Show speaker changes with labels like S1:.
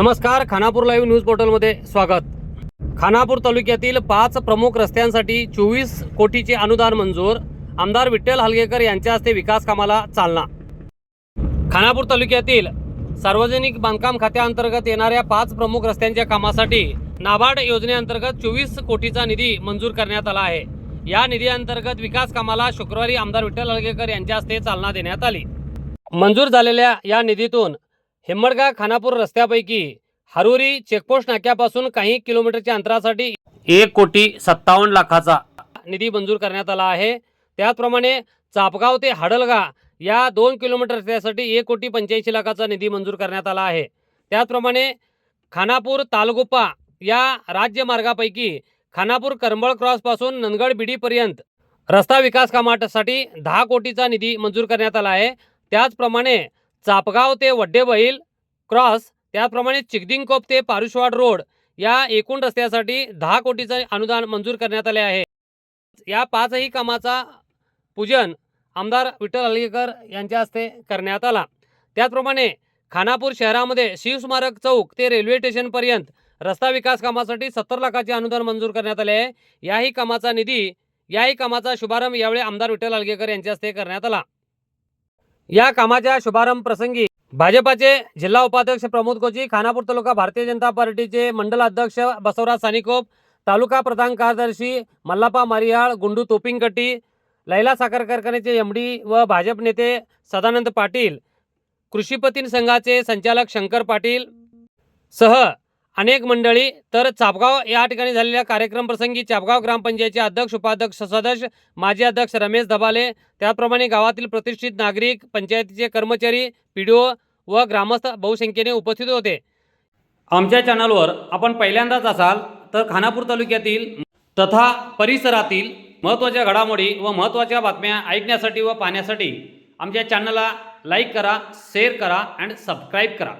S1: नमस्कार Khanapur live news पोर्टलमध्ये स्वागत. खानापूर तालुक्यातील पाच प्रमुख रस्त्यांसाठी चोवीस कोटीचे अनुदान मंजूर. आमदार विठ्ठल हलगेकर यांच्या हस्ते विकास कामाला चालना. खानापूर तालुक्यातील सार्वजनिक बांधकाम खात्याअंतर्गत येणाऱ्या पाच प्रमुख रस्त्यांच्या कामासाठी नाबार्ड योजनेअंतर्गत चोवीस कोटीचा निधी मंजूर करण्यात आला आहे. या निधीअंतर्गत विकास कामाला शुक्रवारी आमदार विठ्ठल हलगेकर यांच्या हस्ते चालना देण्यात आली. मंजूर झालेल्या या निधीतून हिम्मडगा खानापूर रस्त्यापैकी हरुरी चेकपोस्ट नाक्यापासून काही किलोमीटरच्या अंतरासाठी एक कोटी सत्तावन्न लाखाचा निधी मंजूर करण्यात आला आहे. त्याचप्रमाणे चापगाव ते हाडलगा या दोन किलोमीटर रस्त्यासाठी एक कोटी पंच्याऐंशी लाखाचा निधी मंजूर करण्यात आला आहे. त्याचप्रमाणे खानापूर तालगुप्पा या राज्यमार्गापैकी खानापूर करंबळ क्रॉसपासून नंदगड बिडीपर्यंत रस्ता विकास कामासाठी दहा कोटीचा निधी मंजूर करण्यात आला आहे. त्याचप्रमाणे चापगाव ते वड्डेबैल क्रॉस त्याचप्रमाणे चिगदिंगकोप ते पारुशवाड रोड या एकूण रस्त्यासाठी दहा कोटीचं अनुदान मंजूर करण्यात आले आहे. या पाचही कामाचा पूजन आमदार विठ्ठल हलगेकर यांच्या हस्ते करण्यात आला. त्याचप्रमाणे खानापूर शहरामध्ये शिवस्मारक चौक ते रेल्वे स्टेशनपर्यंत रस्ता विकास कामासाठी सत्तर लाखाचे अनुदान मंजूर करण्यात आले आहे. याही कामाचा निधी याही कामाचा शुभारंभ यावेळी आमदार विठ्ठल हलगेकर यांच्या हस्ते करण्यात आला. या कामाच्या शुभारंभ प्रसंगी भाजपाचे जिल्हा उपाध्यक्ष प्रमोद कोची खानापूर तालुका भारतीय जनता पार्टीचे मंडल अध्यक्ष बसवराज सानिकोप तालुका प्रधान कार्यदर्शी मल्लापा मारियाळ गुंडू तोपिंगकट्टी लैला साखर कारखान्याचे एम डी व भाजप नेते सदानंद पाटील कृषीपतीन संघाचे संचालक शंकर पाटील सह अनेक मंडळी तर चापगाव या ठिकाणी झालेल्या कार्यक्रम प्रसंगी चापगाव ग्रामपंचायतचे अध्यक्ष उपाध्यक्ष सदस्य माजी अध्यक्ष रमेश धबाले त्याचप्रमाणे गावातील प्रतिष्ठित नागरिक पंचायतीचे कर्मचारी पी डी ओ व ग्रामस्थ बहुसंख्येने उपस्थित होते. आमच्या चॅनलवर आपण पहिल्यांदाच असाल तर खानापूर तालुक्यातील तथा परिसरातील महत्त्वाच्या घडामोडी व महत्त्वाच्या बातम्या ऐकण्यासाठी व पाहण्यासाठी आमच्या चॅनलला लाईक करा शेअर करा अँड सबस्क्राईब करा.